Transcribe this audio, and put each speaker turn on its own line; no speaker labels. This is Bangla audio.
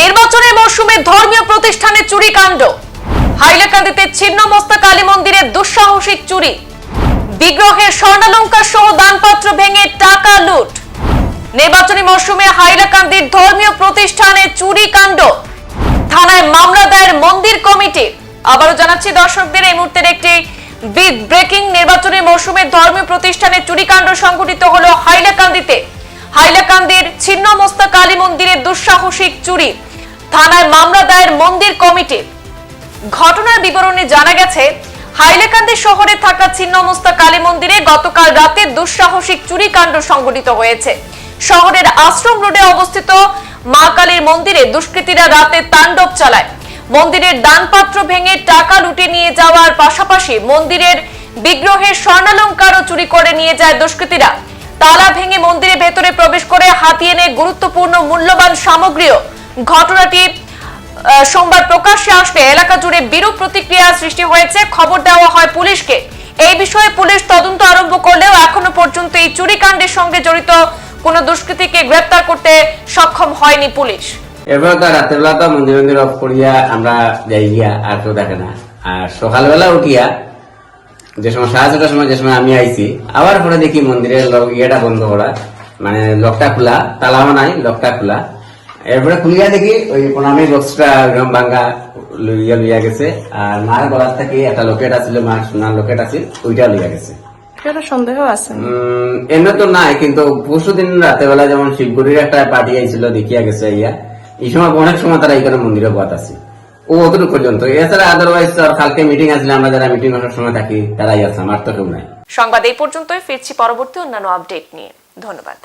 নির্বাচনের মরশুমে ধর্মীয় প্রতিষ্ঠানে চুরি কাণ্ড। হাইলাকান্দিতে ছিন্ন মস্তা কালী মন্দিরে দুঃসাহসিক চুরি। বিগ্রহের স্বর্ণালঙ্কার সহ দানপত্র ভেঙে টাকা লুট। নির্বাচনী মরশুমে হাইলাকান্দির ধর্মীয় প্রতিষ্ঠানে চুরি কাণ্ড। থানায় মামলা দায়ের মন্দির কমিটি। আবারও জানাচ্ছি দর্শকদের, এই মুহূর্তের একটি বিগ ব্রেকিং নির্বাচনী মরশুমে ধর্মীয় প্রতিষ্ঠানে চুরিকাণ্ড সংঘটিত হলো হাইলাকান্দিতে। হাইলাকান্দির ছিন্ন মস্তা কালী মন্দিরে দুঃসাহসিক চুরি। থানায় মামলা দায়ের মন্দির কমিটি। ঘটনার বিবরণে জানা গেছে, হাইলাকান্দি শহরে থাকা ছিন্নমস্তা কালী মন্দিরে গতকাল রাতে দুঃসাহসিক চুরি কাণ্ড সংঘটিত হয়েছে। শহরের আশ্রম রোডে অবস্থিত মা কালীর মন্দিরে দুষ্কৃতীরা রাতে তাণ্ডব চালায়। মন্দিরের দানপাত্র ভেঙে টাকা লুটে নিয়ে যাওয়ার পাশাপাশি মন্দিরের বিগ্রহের স্বর্ণালঙ্কারও চুরি করে নিয়ে যায় দুষ্কৃতীরা। তালা ভেঙে মন্দিরের ভেতরে প্রবেশ করে হাতিয়ে নেয় গুরুত্বপূর্ণ মূল্যবান সামগ্রীও। ঘটনাটি সোমবার প্রকাশ্যে আসলে এলাকা জুড়ে বিরূপ প্রতিক্রিয়া সৃষ্টি হয়েছে। খবর দেওয়া হয় পুলিশকে। এই বিষয়ে পুলিশ তদন্ত আরম্ভ করলেও এখনও পর্যন্ত এই চুরিকাণ্ডের সঙ্গে জড়িত কোনো দুষ্কৃতীকে গ্রেপ্তার করতে সক্ষম হয়নি পুলিশ।
এরপর তো তো মন্দির মন্দির অফ করিয়া আমরা যাই গিয়া আর কেউ দেখে না। আর সকালবেলা উঠিয়া যে সময় সাড়ে ছটার সময় যে সময় আমি আইছি আবার পরে দেখি মন্দিরের লক ইয়েটা বন্ধ করা। মানে লকটা খোলা তালাও নাই লকটা খোলা। এরপরে খুলিয়া দেখি ওই প্রণামী বক্সটা একদম ভাঙ্গা লইয়া লইয়া গেছে। আর মার গলার থেকে একটা লোকেট আছিল মার সোনার লোকেট আছিল ওইটা লইয়া গেছে।
সন্দেহ আছে।
এমনি তো নাই কিন্তু পরশু দিন রাতেবেলা যেমন শিবগুড়ির একটা পার্টি আইছিল দেখিয়া গেছে ইয়া। এই সময় অনেক সময় তারা এখানে মন্দিরে বাদ আছে। ও অতটুকু পর্যন্ত। এছাড়া আদারওয়াইজ আর কালকে মিটিং আসলে আমরা যারা মিটিং আসার সময় থাকি, তারাই আছে, আমার তো কেউ নাই।
সংবাদ এই পর্যন্তই, ফিরছি পরবর্তী অন্যান্য আপডেট নিয়ে। ধন্যবাদ।